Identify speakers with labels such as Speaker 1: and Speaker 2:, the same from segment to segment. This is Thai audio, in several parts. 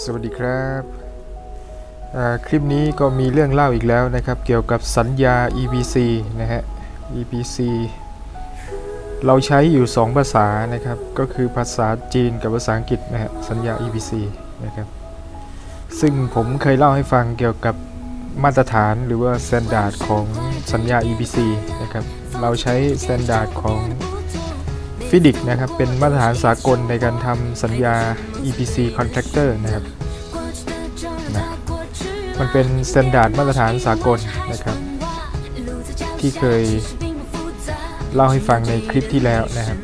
Speaker 1: สวัสดีครับคลิปนี้ก็มีเรื่องเล่าอีกแล้วนะครับ เกี่ยวกับสัญญา EPC นะฮะ EPC เราใช้อยู่ 2 ภาษานะครับ ก็คือภาษาจีนกับภาษาอังกฤษนะฮะสัญญา EPC นะครับ ซึ่งผมเคยเล่าให้ฟังเกี่ยวกับมาตรฐานหรือว่า s t ต n d า r d ของสัญญา EPC นะครับ เราใช้ s t ต n d า r d ของ ฟิดิกนะครับ เป็นมาตรฐานสากลในการทำสัญญา EPC Contractor นะครับนะมันเป็นสแตนดาร์ดมาตรฐานสากลนะครับ ที่เคยเล่าให้ฟังในคลิปที่แล้วนะครับ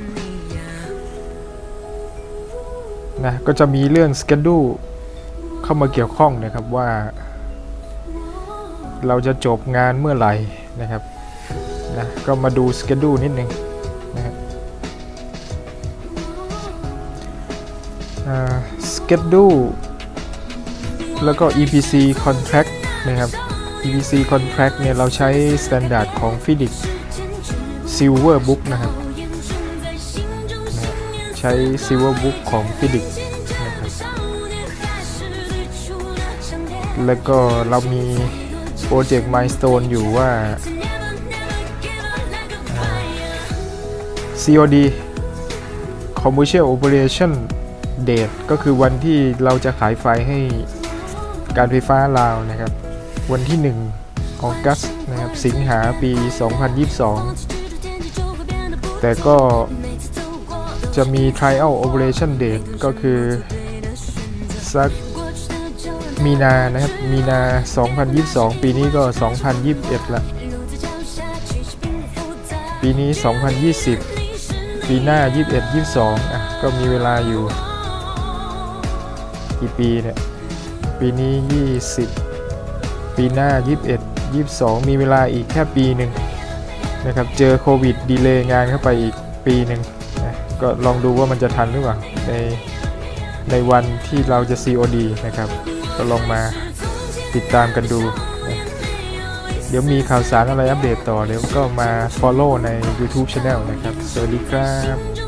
Speaker 1: นะก็จะมีเรื่อง schedule เข้ามาเกี่ยวข้องนะครับว่า เราจะจบงานเมื่อไหร่นะครับนะก็มาดู schedule นิดนึง สเก d ดูแล้วก็ EPC contract นะครับ EPC contract เนี่ยเราใช้ standard ของ FIDIC Silver Book นะครับ ใช้ Silver Book ของ FIDIC นะครับ แล้วก็เรามีโปรเจกต์ Milestone อยู่ว่า COD Commercial Operation Date ก็คือวันที่เราจะขายไฟให้การไฟฟ้าลาวนะครับ วันที่ 1 ออกัสนะครับสิงหาปี 2022 แต่ก็จะมี Trial Operation Date ก็คือสักมีนานะครับ มีนา 2022 ปีนี้ก็ 2021 ละ ปีนี้ 2020 ปีหน้า 21 22 อะ ก็มีเวลาอยู่ กี่ปีเนี่ย ปีนี้ 20 ปีหน้า 21 22 มีเวลาอีกแค่ปีหนึ่งนะครับ เจอโควิดดีเลย์งานเข้าไปอีกปีหนึ่งนะก็ลองดูว่ามันจะทันหรือเปล่าในในวันที่เราจะ COD นะครับ ก็ลองมาติดตามกันดูนะเดี๋ยวมีข่าวสารอะไรอัปเดตต่อเดี๋ยวก็มา follow ใน YouTube Channel นะครับ สวัสดีครับ